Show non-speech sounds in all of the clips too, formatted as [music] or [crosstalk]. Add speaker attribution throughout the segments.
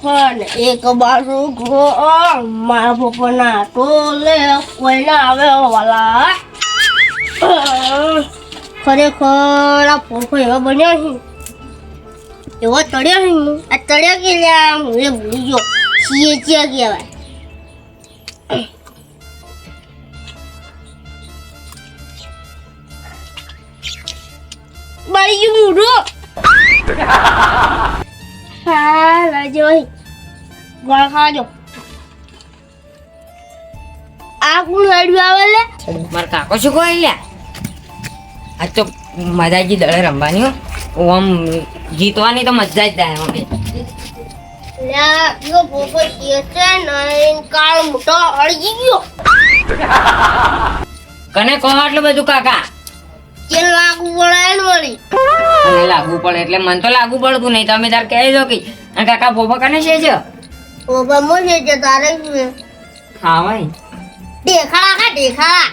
Speaker 1: પણ એક બાજુ ઘો, મારા પપ્પાના ટોલે કોઈને આવે વાલા? ખરેખર આ પપ્પા એવા બન્યા છે. એવા તળ્યા છે આ તળ્યા કે હું એ ભૂલી ગયો. છીએ ચિયા કહેવાય. બળી ગયું મૂઢું [laughs] હા રાજો ભાઈ ગોળ ખાજો આ કોણ લાડ્યું આવે લે
Speaker 2: મારા કાકો શું કહે લે આ તો મજાજી દળે રમવાની હો ઓ આમ જીતવાની તો મજા જ થાય અમે
Speaker 1: લ્યા યો પોપો છે ને કાળ મોટો અડગી ગયો
Speaker 2: કને કહો આટલું બધું કાકા
Speaker 1: કે લાગુ પડે ને વળી?
Speaker 2: મને લાગુ પડે એટલે મને તો લાગુ પડતું નહીં તમે તાર કહી દો કે આ કાકા ભોભા કને છે છે
Speaker 1: પોપા મો છે તારે છે?
Speaker 2: હા ભાઈ.
Speaker 1: દેખાડા કા દેખાડા?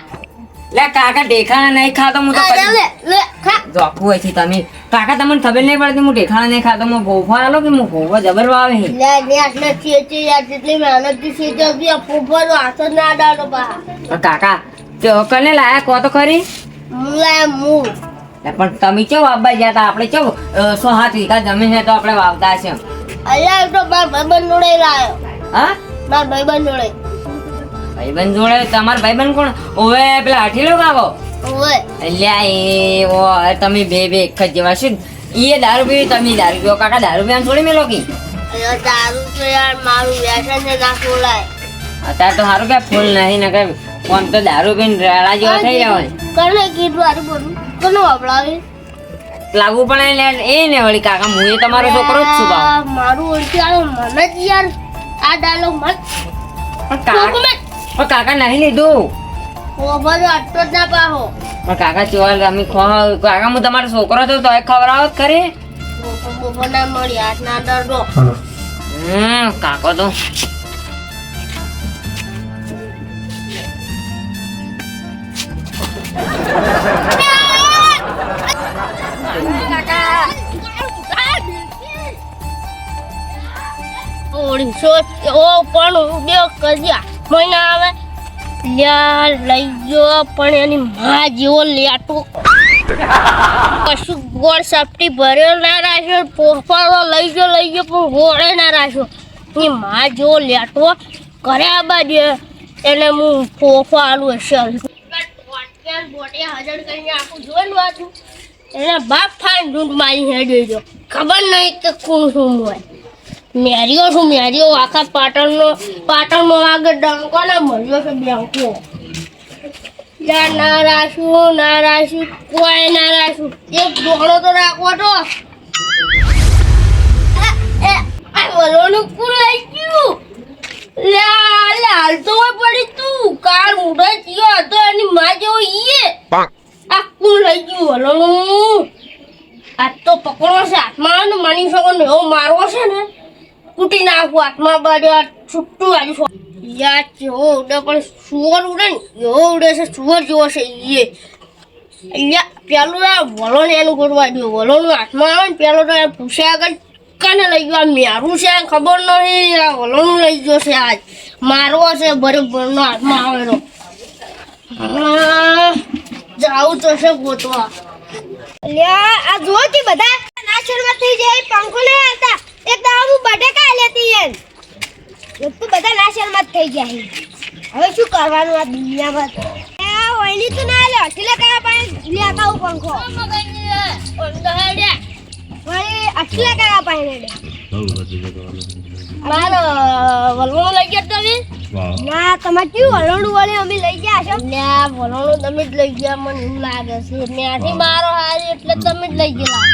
Speaker 2: લે કાકા ઢેખાણા નહીં ખાતો હું તો
Speaker 1: લે લે ખા.
Speaker 2: જોખું હોય છે તમે. કાકા તમને ખબર નહીં પડતી હું ઢેખાણા નહીં ખાતો હું ભોફા આલો કે હું ભોફા જબર વાવે છે?
Speaker 1: લે ને આટલે છે છે યાર જેટલી મહેનતથી છે બી આ પોપા નો હાથ જ ના ડાલો બા.
Speaker 2: કાકા કને લાયા કહો તો ખરી. પણ તમે ચો વાવવા ગયા હતા આપણે ચો સો હાથ વીઘા જમીન છે તો આપણે વાવતા છે
Speaker 1: અલ્યા તો માર ભાઈબંધ જોડે લાયો.
Speaker 2: હા?
Speaker 1: માર ભાઈબંધ જોડે.
Speaker 2: ભાઈબંધ જોડે? તમારા ભાઈબંધ કોણ? ઓવે પેલા હઠીલો કાકો
Speaker 1: ઓવે.
Speaker 2: અલ્યા એ ઓ તમે બે બે એક જ જેવા શું એ દારૂ પીવી તમે દારૂ પીવો. કાકા દારૂ પીવાનું છોડી મેલો કી?
Speaker 1: દારૂ તો યાર મારું વ્યસન છે ના ખોલાય
Speaker 2: અત્યારે તો સારું કે ફૂલ નહીં ને કે આમ તો દારૂ પીને રેડા જેવા થઈ જવાય
Speaker 1: કને કીધું આરું બોલું. કને વાપરાવે?
Speaker 2: લાગુ પણ એ એ ને વળી કાકા હું એ તમારો છોકરો જ છું બાવ.
Speaker 1: મારું ઓળખી આવે મને જ યાર. આ ડાલો મત
Speaker 2: પણ કાકા પણ કાકા નહીં લીધું.
Speaker 1: અટતો જ ના પાહો
Speaker 2: પણ કાકા ચોલ અમે ખો કાકા હું તમારો છોકરો છું તો ખવડાવો જ ખરી.
Speaker 1: બોપો બોપો ના મળી હાથ ના ડરડો
Speaker 2: હમ કાકો તો
Speaker 1: ઓળીસો ઓ પણ બે કજ્યા મહિના આવે લ્યા લઈ ગયો પણ એની માં જેવો લેટો. કશું ગોળ સપટી ભર્યો ના રાખ્યો પોફાળો લઈ ગયો લઈ ગયો પણ ગોળે ના રાખ્યો એની માં જેવો લેટો કર્યા બાજુ એને હું પોફાળું હશે એના બાપ ફાઈન ઢૂંઢ મારી હેડી ગયો ખબર નહીં કે કોણ શું હોય. મેરીઓ શું મેરીઓ આખા પાટણનો પાટણનો આગળ ડંકો ને મળ્યો છે બેંકો યાર ના રાખ્યું ના રાખ્યું કોઈ ના રાખ્યું. એક ઢોકળો તો રાખવો તો. વલોનું પૂરું આવી ગયું. લે લાલ તો પડી તું. કાર ઉડે થયો હતો એની માં જેવો ઈએ. આ લઈ ગયું વલોનું આ તો પકડો છે હાથમાં ને માની શકો ને એવો મારવો છે ને કૂટી નાખું હાથમાં બાજુ છૂટું આજુ છો યા જેવો ઉડે પણ સુવર ઉડે ને એવો ઉડે છે સુવર જેવો છે એ અહીંયા પેલું આ વલો ને એનું ગોળવા દો વલોનું હાથમાં આવે ને પેલો તો એ પૂછ્યા આગળ કાને લઈ ગયો મારું છે ખબર નહીં આ વલોનું લઈ ગયો છે આજ. મારવો છે બરોબરનો હાથમાં આવેલો. જાવું તો છે ગોતવા.
Speaker 3: લ્યા આ જો કે બધા. નાશરમાં થઈ જાય પંખો નહીં આવતા. એક દાવ હું બટેકા લેતી એમ. તો બધા નાશરમાં થઈ ગયા હવે શું કરવાનું આ દુનિયામાં? આ ઓયલી તો ના લે એટલે કયા પાણી લેતા હું પંખો. આટલા કયા પાણી
Speaker 1: મારો વલણો લઈ ગયા તમે?
Speaker 3: ના તમે કયું વલણું વળે? અમે લઈ ગયા છો.
Speaker 1: ના વલણું તમે જ લઈ ગયા મને એવું લાગે છે. ત્યાંથી મારો હારી એટલે તમે જ લઈ ગયા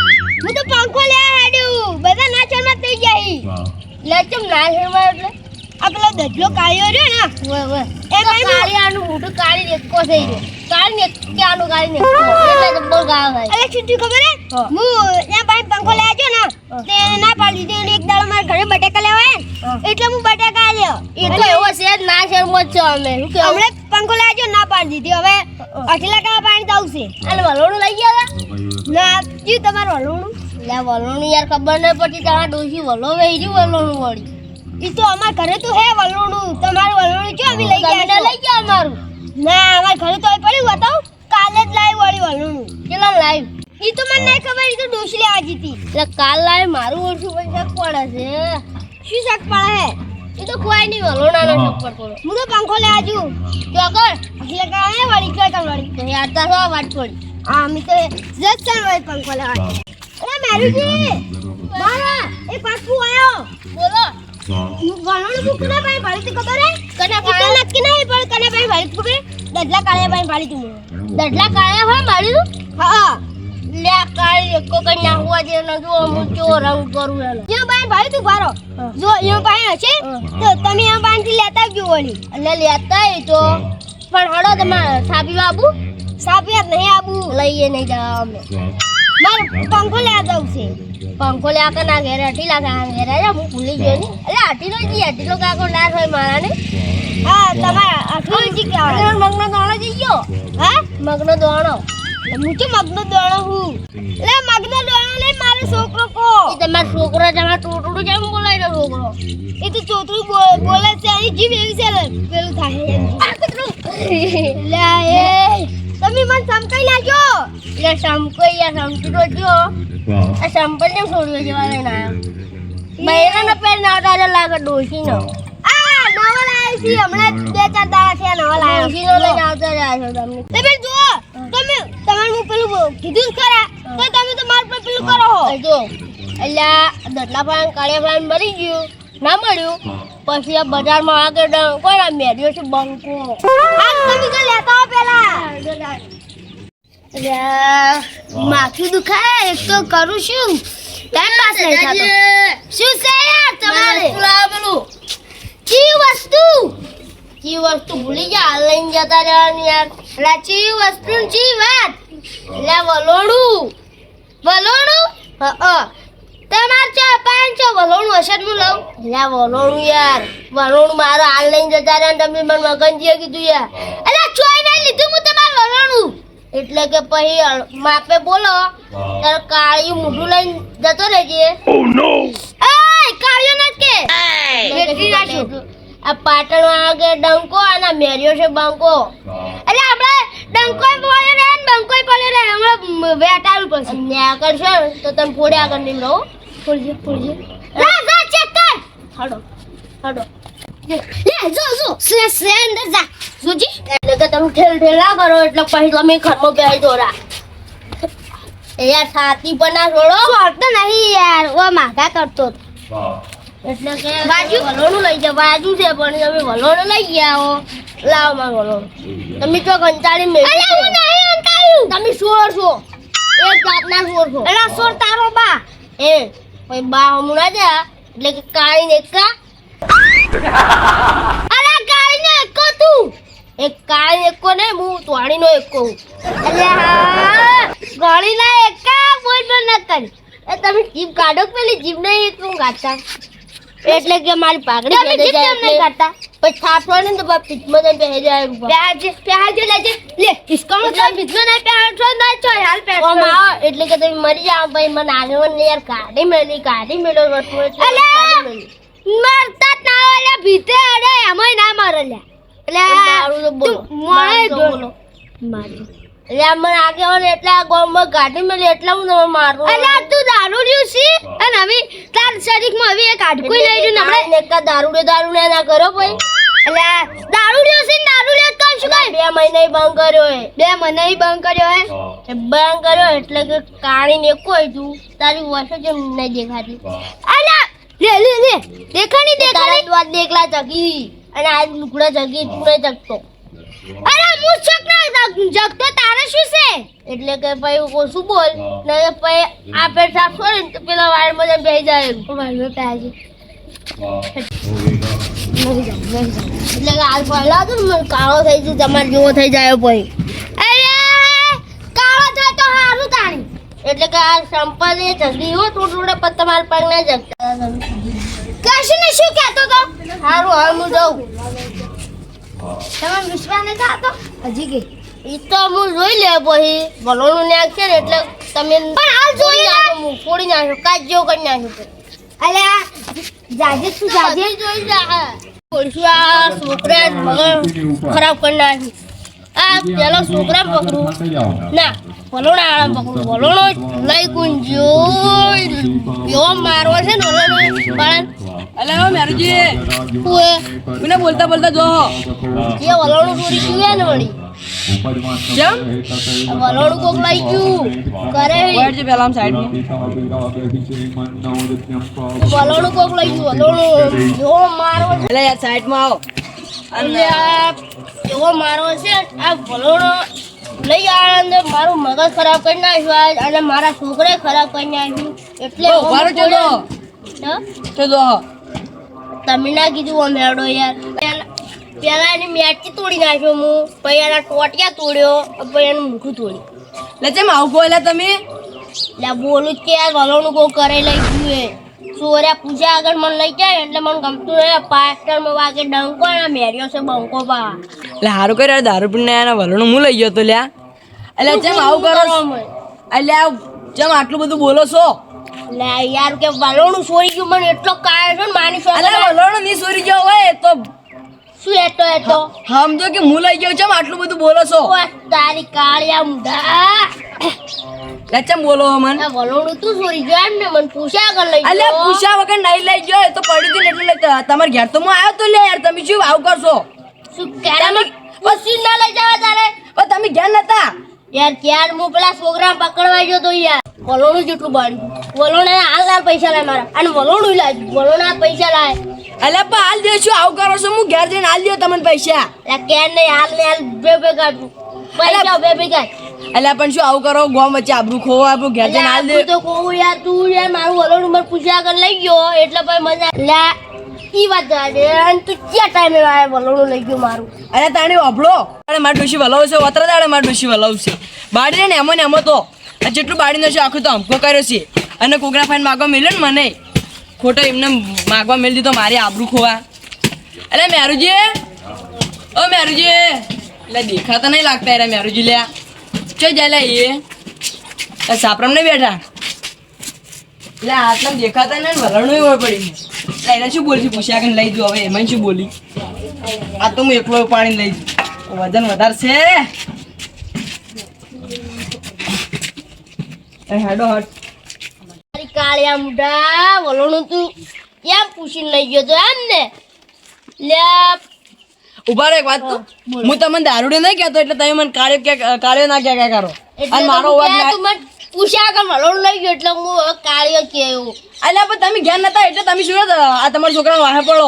Speaker 3: હું તો પંખો લેવા હાડ્યું બધા જ થઈ ગયા.
Speaker 1: લે ચમ ના હેરવા એટલે?
Speaker 3: આ પેલો દજલો કાળિયો રહ્યો ને
Speaker 1: ઓય ઓય.
Speaker 3: એ
Speaker 1: એ
Speaker 3: ભાઈ
Speaker 1: કાળિયાનું મોટું કાળી નેકો થઈ ગયો. કાળી નેક્યાનું કાળી નેકો એટલે બહુ ગાવ થાય.
Speaker 3: અરે શું ખબર હે?
Speaker 1: હું.
Speaker 3: ત્યાં પાસે પંખો લઈ ગયો ને તે ના પાડી દીધી અને એક દાડો મારા ઘરે બટેકા લેવા. ને એટલે હું બટેકા આલ્યો.
Speaker 1: એ તો એવો છે જ ના છે મો છે અમે.
Speaker 3: હમણે પંખો લઈ ગયો ના પાડી દીધી. હવે અઠલા કા પાણી દઉં છે?
Speaker 1: અને વલોણું લઈ ગયા
Speaker 3: ના જી તમારું વલોણું.
Speaker 1: લે વલોણું યાર ખબર નહીં પડતી તમારા ડોસી વલો વહી ગયું વલોણું વળી.
Speaker 3: ઈ તો અમાર ઘરે તો હે વલોણું. તમારું વલોણું ક્યાં અમે લઈ ગયા
Speaker 1: લઈ ગયા અમારું?
Speaker 3: ના અમાર ઘરે તો પડ્યું બતાવ. કાલે જ લાવી વળી વલોણું.
Speaker 1: કેટલા લાઈવ?
Speaker 3: ઈ તો મને નઈ ખબર ઈ તો ડોશી લેવા જીતી
Speaker 1: એટલે કાલ લાઈવ મારું ઓછું શક પડે છે.
Speaker 3: શું શક પડે હે?
Speaker 1: એ તો કોઈ નહીં વલોણાનો શક્કર પડતો
Speaker 3: હું તો પંખો લેવા આજુ
Speaker 1: તો કર
Speaker 3: એટલે કાલે વળી કે કાલ વળી.
Speaker 1: યાર તાર શું વાત પડી?
Speaker 3: આ અમે તો જજ ચાલ વળી પંખો લેવા. અરે મેરુજી મારા એક પાછું આયો
Speaker 1: બોલો.
Speaker 3: ભાઈ તી ખબર હે
Speaker 1: કને
Speaker 3: નહીં પણ કને ભાઈ દડલા કાળિયા ભાઈ ભાડી તી
Speaker 1: દડલા કાળ્યા હોય મારી
Speaker 3: હા
Speaker 1: લે કાળી એકો કઈ હોવા દે ને જો હું કેવો રંગ કરું એનો
Speaker 3: યો ભાઈ ભાડી તું ભારો જો યો ભાઈ હશે તો તમે ભાઈ થી લેતા આવજો ઓલી
Speaker 1: એટલે લેતા તો પણ હડો તમારે સાબી બાબુ
Speaker 3: સાબી નહીં આબુ
Speaker 1: લઈએ નહીં જવા અમે
Speaker 3: માર પંખો લેવા દઉં છે.
Speaker 1: પંખો લે કે ના ઘેર લાખ આ ઘેરે રે હું ભૂલી ગયો ને એટલે અઢીનો જી અઢીનો કાકો ના થાય મારા ને.
Speaker 3: હા તમારે અઠવાડિયું જી કહેવાય.
Speaker 1: મગનો દોણો જઈ ગયો?
Speaker 3: હા?
Speaker 1: મગનો દોણો?
Speaker 3: હું કે મગનો દોણો હું? એટલે મગનો દોણો લે મારો છોકરો કો.
Speaker 1: એ તમારા છોકરો તમારા ટોટડું કેમ બોલાય ને છોકરો.
Speaker 3: એ તો ચોતરું બોલે છે એની જીભ એવી છે પેલું થાય. લે એ. તમે મને સમકાઈ નાખજો.
Speaker 1: એટલે સંપઈ યાર તો જો. આ સંપલ ને છોડ્યો જેવા લઈને આવ્યો બૈરાનો પેર ના આવતા લાગે ડોશીનો.
Speaker 3: આ નવલ આવ્યો છે હમણાં બે ચાર દાડા થયા નવલ
Speaker 1: ડોશીનો લઈને
Speaker 3: આવ્યો
Speaker 1: આવતા રહ્યા છો તમને
Speaker 3: તમે જુઓ તમે તમારે હું પેલું કીધું જ ખરા? તો તમે તો માર પર પેલું કરો હો.
Speaker 1: જો એટલે દટલા પાન કાળિયા પાન મરી ગયું. ના મળ્યું. પછી આ બજારમાં આગળ ડ- કોઈ ના મેર્યો છે બંકો.
Speaker 3: આ તમે તો લેતા આવો પેલા. માથું દુખાય એક તો કરું શું ટાઈમ પાસ નહીં થતો. શું છે યાર તમારે?
Speaker 1: પેલું
Speaker 3: ચી વસ્તુ?
Speaker 1: ચી વસ્તુ ભૂલી ગયા હાલ લઈને જતા રહેવાનું યાર.
Speaker 3: એટલે ચી વસ્તુ ચી વાત?
Speaker 1: એટલે વલોણું
Speaker 3: વલોણું
Speaker 1: હા
Speaker 3: તમાર ચો પાંચ ચો વલોણું હશે હું લઉં?
Speaker 1: એટલે વલોણું યાર. વલોણું મારો હાલ લઈને જતા રહ્યા તમે મને મગનજીએ કીધું યાર.
Speaker 3: એટલે ચોઈ નહીં લીધું
Speaker 1: એટલે કે પછી માપે બોલો ત્યારે કાળિયું મોઢું લઈને જતો રહેજે.
Speaker 3: એય કાળિયો નત કે.
Speaker 1: વેચી નાખ્યું આ પાટણ આગળ ડંકો અને મેર્યો છે બંકો.
Speaker 3: એટલે આપણે ડંકોય પડ્યો રહે ને બંકો પડ્યો રહે. હમણાં વેટાડવું પડશે.
Speaker 1: ને આગળ છે તો તમે ફોડે આગળ રહો
Speaker 3: ફોડજે ફોડજે. લા જા ચેક કર.
Speaker 1: હડો હડો.
Speaker 3: જો જોજી
Speaker 1: એટલે તમે ઠેલ ઠેલા કરો એટલે પછી તમે ઘરમાં બેસી દોરા યાર છાતી પર ના
Speaker 3: છોડતો નહીં યાર ઓ માગા કરતો
Speaker 1: એટલે કે
Speaker 3: બાજુ?
Speaker 1: વલોણું લઈ જાવ બાજુ છે પણ તમે વલોણું લઈ ગયા હો લાવો માં તમે તો કંટાળી
Speaker 3: નહીં અંકાયું
Speaker 1: તમે સોર છો એક જાતના સોર છો
Speaker 3: સોર તારો બા
Speaker 1: એ બા હમણાં જ એટલે કે કાળી ને કા
Speaker 3: અલા ગાડીને એકો તું.
Speaker 1: એક કાળી એકો ને હું તોડીનો એકો હું.
Speaker 3: અલ્યા ગાડીના એકા બોલ બોલ ન કરી.
Speaker 1: એ તમે જીભ કાઢો પેલી જીભ નહીં એક હું કાઢતા એટલે કે મારી પાઘડી
Speaker 3: તમે
Speaker 1: પહેરી જાય
Speaker 3: કેમ નહીં
Speaker 1: એટલે
Speaker 3: કરતા
Speaker 1: પછી થાપડો ને તો પીઠમાં જઈને પહેરી જાય
Speaker 3: પ્યાજ પ્યાજ લેજે. લે ઇસ્કોનો તો બીજો ના પ્યાજ છો ના છો હાલ પ્યાજ
Speaker 1: આવો એટલે કે તમે મરી જાવ ભાઈ મને આગળ ને યાર. કાઢી મેલી કાઢી મેલો વસ્તુ એટલે કાઢી મેલી.
Speaker 3: મરતા જ ના હોય ભીતે અરે એમાંય ના મરે લે એટલે
Speaker 1: મારું તો બોલો. મારું. એટલે આ મને આગળ એટલે આ ગામમાં એટલે હું તમે મારું
Speaker 3: અલા તું દારૂ રહ્યું છે અને હવે તાર શરીરમાં હવે એક હાડકું લઈ ને આપણે
Speaker 1: એક દારૂ દારૂ ને ના કરો ભાઈ
Speaker 3: એટલે દારૂ છે દારૂ તો શું
Speaker 1: બે મહિના બંધ કર્યો હે.
Speaker 3: બે મને બંધ કર્યો હે?
Speaker 1: બંધ કર્યો એટલે કે કાળી ને કોઈ તું તારી વર્ષો જેમ નહીં દેખાતી?
Speaker 3: અલા લે લે લે. દેખાની દેખાની
Speaker 1: દ્વાર દેખલા જગી. અને આ લુકડા જગી તું નહીં જગતો.
Speaker 3: અરે હું છોકરા જગતો તારે શું છે?
Speaker 1: એટલે કે ભાઈ હું શું બોલ. ને પછી આ પેટ સાફ કરે ને તો પેલા વાળ મજા બેસી જાય એમ.
Speaker 3: વાળો પ્યાજ
Speaker 1: એટલે કે હાલ પહેલા તો મને કાળો થઈ જાય તમારે જેવો થઈ જાય પછી એટલે કે આ સંપલ એ જગી હો થોડું થોડું પણ તમારા પગ ના જગતા
Speaker 3: કશું ને શું કહેતો તો?
Speaker 1: સારું હવે હું જાઉં.
Speaker 3: તમે વિશ્વાસ નહીં થતો? હજી કે.
Speaker 1: એ તો હું જોઈ લે પછી. ભલોનું નાખ છે ને એટલે તમે
Speaker 3: પણ હાલ જોઈ.
Speaker 1: નાખો હું ફોડી નાખો કાચ જેવો કરી નાખ્યું
Speaker 3: અલ્યા જાજે તું જાજે.
Speaker 1: જોઈ જા છોકરા ખરાબ કરી નાખી. આ પેલો છોકરા પકડું. ના વલોણા આળા પકડું. વલોણો લઈ ગુંજો એવો મારવો છે ને વલોણો બાળન.
Speaker 4: અલે ઓ મેરુજી.
Speaker 1: ઓએ
Speaker 4: મને બોલતા બોલતા જો.
Speaker 1: એ વલોણું ચોરી ગયું ને વળી.
Speaker 4: કેમ?
Speaker 1: વલોણું કોક લઈ ગયું. કરે
Speaker 4: છે પેલા સાઈડમાં
Speaker 1: વલોણું કોક લઈ ગયું વલોણું એવો મારવો
Speaker 4: એટલે યાર સાઈડમાં આવો.
Speaker 1: એટલે આ એવો મારો છે આ વલોણો લઈ આણંદ મારું મગજ ખરાબ કરી નાખ્યું અને મારા છોકરે ખરાબ કરી નાખ્યું. એટલે
Speaker 4: તો ચલો ચલો
Speaker 1: તમે ના કીધું ઓ મેળો યાર. પેલા એની મેચી તોડી નાખ્યો હું પછી એના ટોટિયા તોડ્યો પછી એનું મુખું તોડ્યું.
Speaker 4: એટલે જેમ આવું બોલ્યા તમે?
Speaker 1: એટલે બોલું જ કે યાર વલોણું કોઈ કરે લઈ ગયું સોર્યા પૂજા આગળ મને લઈ જાય એટલે મને ગમતું નહીં પાસ્ટરમાં વાગે ડંકો ને મેર્યો છે બંકો પા
Speaker 4: એટલે હારું કર્યા દારૂ પીને એના વલણું હું લઈ ગયો તો લ્યા. એટલે જેમ આવું કરો એટલે જેમ આટલું બધું બોલો છો?
Speaker 1: લે યાર કે વલોણું સોરી ગયું મને એટલો કાયો છે ને માની
Speaker 4: અલે
Speaker 1: શોખ
Speaker 4: નહીં સોરી ગયો હોય તો
Speaker 1: શું એતો એતો
Speaker 4: સમજો કે હું લઈ ગયો છે આટલું બધું બોલો છો?
Speaker 1: તારી કાળિયા મુઢા
Speaker 4: એટલે ચેમ બોલો મને.
Speaker 1: આ વલોણું તું સોરી ગયો એમ ને મને પૂછ્યા આગળ લઈ અલે
Speaker 4: પૂછ્યા વગર નહીં લઈ ગયો તો પડી હતી એટલે તમાર ઘેર તો હું આવ્યો તો લે યાર તમે શું આવ કરશો?
Speaker 1: શું કેરામાં પછી ના લઈ જવા તારે?
Speaker 4: પણ તમે ઘેર નતા?
Speaker 1: યાર ક્યાર હું પેલા છોકરા પકડવા ગયો તો યાર? વલોણું જેટલું બન વલોણે હાલ પૈસા લાય મારા. અને વલોણું લાય વલોણા પૈસા લાય.
Speaker 4: અલ્યા પણ હાલ દેશું આવું કરો છો? હું ઘેર જઈને હાલ દો તમને પૈસા.
Speaker 1: એટલે કેર નહીં હાલ ને હાલ બે બે કાઢું પૈસા બે બે કાઢ
Speaker 4: અલ્યા પણ શું આવું કરો? ગોમ વચ્ચે આબરૂ ખોવા આપણું ઘેર જઈને હાલ દે.
Speaker 1: તો કહું યાર તું યાર મારું હલો મને પૂછ્યા કર લઈ ગયો એટલે ભાઈ મજા લે ઈ વાત દે. અને તું ક્યાં ટાઈમે મારે વલોણું લઈ ગયું મારું?
Speaker 4: અરે તાણી અભળો અરે માર ડોશી વલાવ છે વતરા દાડે માર ડોશી વલાવ છે. બાડી ને એમો ને એમો તો. આ જેટલું બાડી છે આખું તો હમકો કર્યો છે. અને કોકરા ફાઈન માગો મેલ્યો ને મને. ખોટો એમને માગવા મેળ દીધો, મારી આબરૂ ખોવા. અરે મેરુજી, ઓ મેરુજી એટલે દેખાતા નહીં લાગતા યાર મેરુજી લ્યા. ચો જાય એ. સાપરમ નહીં બેઠા. એટલે આટલા દેખાતા ને વલણું હોય પડી. એટલે એને શું બોલશે પૂછ્યા કે લઈ દઉં હવે એમાં શું બોલી? આ તો હું એકલો પાણી લઈ જઉં. વજન વધારે છે હેડો હટ
Speaker 1: કાળિયા મુઢા વલોણું તું. કેમ પૂછીને લઈ ગયો તો એમ ને? લે.
Speaker 4: ઊભા રે એક વાત કહું? હું તમને દારૂડે નહીં કહેતો એટલે તમે મને કાળ્યો કે કાળ્યો ના ક્યાં ક્યાં કરો.
Speaker 1: એટલે
Speaker 4: અને મારો
Speaker 1: વાત
Speaker 4: ના
Speaker 1: તું મને પૂછ્યા કે વલોણ લઈ ગયો એટલે હું કાળિયો કેવું
Speaker 4: અલ્યા પણ તમે ઘેર નતા એટલે તમે શું? આ તમારા છોકરા વાહે પડો.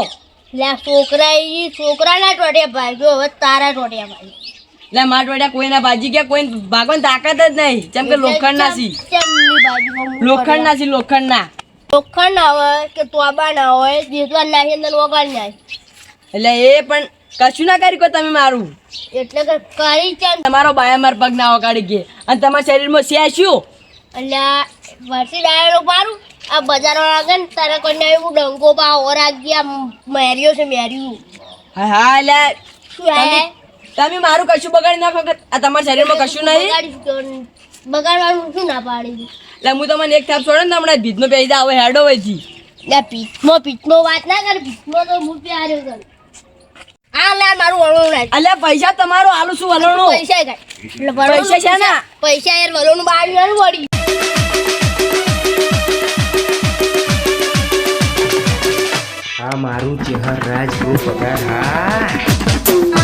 Speaker 1: લે છોકરા ઈ છોકરાના ટોટિયા ભાઈ જો હવે તારા ટોટિયા ભાઈ
Speaker 4: એટલે માટવાડિયા કોઈના બાજી ગયા કોઈ ભાગવાની તાકાત જ નહીં. જેમ કે લોખંડ ના સી લોખંડ ના સી લોખંડ ના
Speaker 1: લોખંડ ના હોય કે તોબા ના હોય જેટલા નાખી અંદર વગાડ નાય
Speaker 4: એટલે એ પણ કશું ના કરી કો તમે મારું?
Speaker 1: એટલે કે કરી ચાલ.
Speaker 4: તમારો બાયા માર પગ ના વગાડી ગયે. અને તમારા શરીરમાં છે શું?
Speaker 1: આ વરસી ડાયરો મારું આ બજાર વાળા ને તારા કોઈ ના એવું ડંકો પા ઓર ગયા મેર્યો છે મેર્યું.
Speaker 4: હા હા એટલે
Speaker 1: શું હે?
Speaker 4: તમે મારું કશું બગાડી નાખો કે આ તમારા શરીરમાં કશું નહીં?
Speaker 1: બગાડવાનું શું ના પાડી
Speaker 4: એટલે હું તમને એક થાપ છોડો ને હમણાં ભીતનો પેજ આવે હેડો વયથી
Speaker 1: લે પીઠમાં પીઠનો વાત ના કર પીઠનો તો હું પ્યાર્યો કર
Speaker 4: અલ્યા પૈસા તમારો આલુ શું વલણો?
Speaker 1: પૈસા
Speaker 4: પૈસા છે ને?
Speaker 1: પૈસા યાર વલણું બહાર
Speaker 5: આ મારું ચહેર રાજ પગાર. હા.